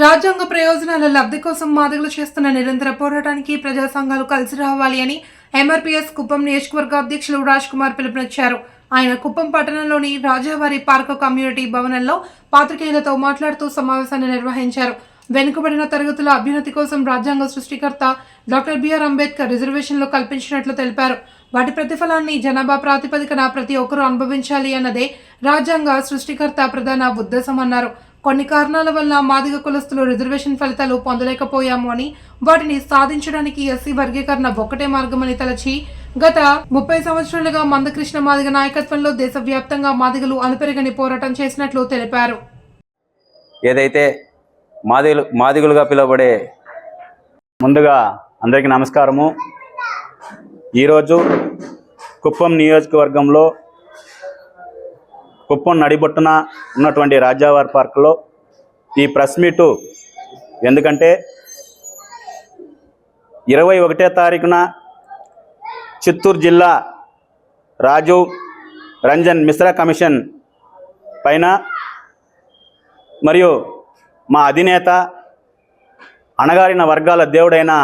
రాజ్యాంగ ప్రయోజనాల లబ్ధి కోసం మాదిగలు చేస్తున్న నిరంతర పోరాటానికి ప్రజా సంఘాలు కలిసి రావాలి అని ఎంఆర్పీఎస్ కుప్పం నియోజకవర్గ అధ్యక్షులు రాజ్ కుమార్ పిలుపునిచ్చారు. ఆయన కుప్పం పట్టణంలోని రాజావారి పార్క్ కమ్యూనిటీ భవనంలో పాత్రికేయులతో మాట్లాడుతూ సమావేశాన్ని నిర్వహించారు. వెనుకబడిన తరగతుల అభ్యున్నతి కోసం రాజ్యాంగ సృష్టికర్త డాక్టర్ బిఆర్ అంబేద్కర్ రిజర్వేషన్లు కల్పించినట్లు తెలిపారు. వాటి ప్రతిఫలాన్ని జనాభా ప్రాతిపదికన ప్రతి ఒక్కరూ అనుభవించాలి అన్నదే రాజ్యాంగ సృష్టికర్త ప్రధాన ఉద్దేశం అన్నారు కొన్ని కారణాల వల్ల మాదిగ కులస్తులు రిజర్వేషన్ ఫలితాలు పొందలేకపోయాము అని వాటిని సాధించడానికి ఎస్సీ వర్గీకరణ ఒక్కటే మార్గమని తలచి గత ముప్పై సంవత్సరాలుగా మందకృష్ణ మాదిగ నాయకత్వంలో దేశవ్యాప్తంగా మాదిగలు అనుపెరగని పోరాటం చేసినట్లు తెలిపారు. ఏదైతే మాదిగలు మాదిగులుగా పిలువబడే ముందుగా అందరికీ నమస్కారము. ఈరోజు కుప్పం నియోజకవర్గంలో కుప్పం నడిబొట్టున ఉన్నటువంటి రాజావారి పార్కులో ఈ ప్రెస్ మీటు ఎందుకంటే ఇరవై ఒకటో తారీఖున చిత్తూరు జిల్లా రాజు రంజన్ మిశ్రా కమిషన్ పైన మరియు మా అధినేత అణగారిన వర్గాల దేవుడైన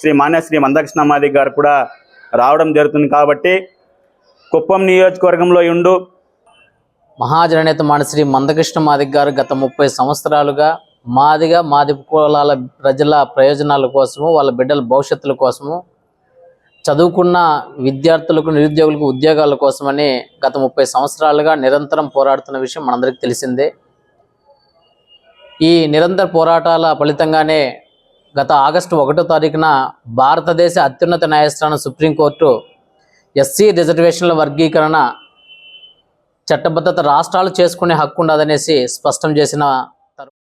శ్రీ మాన్యశ్రీ మందకృష్ణమాది గారు కూడా రావడం జరుగుతుంది కాబట్టి కుప్పం నియోజకవర్గంలో ఉండు మహాజననేత మానశ్రీ మందకృష్ణ మాదిగ గారు గత ముప్పై సంవత్సరాలుగా మాదిగా మాది కులాల ప్రజల ప్రయోజనాల కోసము వాళ్ళ బిడ్డల భవిష్యత్తుల కోసము చదువుకున్న విద్యార్థులకు నిరుద్యోగులకు ఉద్యోగాల కోసమని గత ముప్పై సంవత్సరాలుగా నిరంతరం పోరాడుతున్న విషయం మనందరికీ తెలిసిందే. ఈ నిరంతర పోరాటాల ఫలితంగానే గత ఆగస్టు ఒకటో తారీఖున భారతదేశ అత్యున్నత న్యాయస్థానం సుప్రీంకోర్టు ఎస్సీ రిజర్వేషన్ల వర్గీకరణ చట్టబద్ధత రాష్ట్రాలు చేసుకునే హక్కు ఉండదనేసి స్పష్టం చేసిన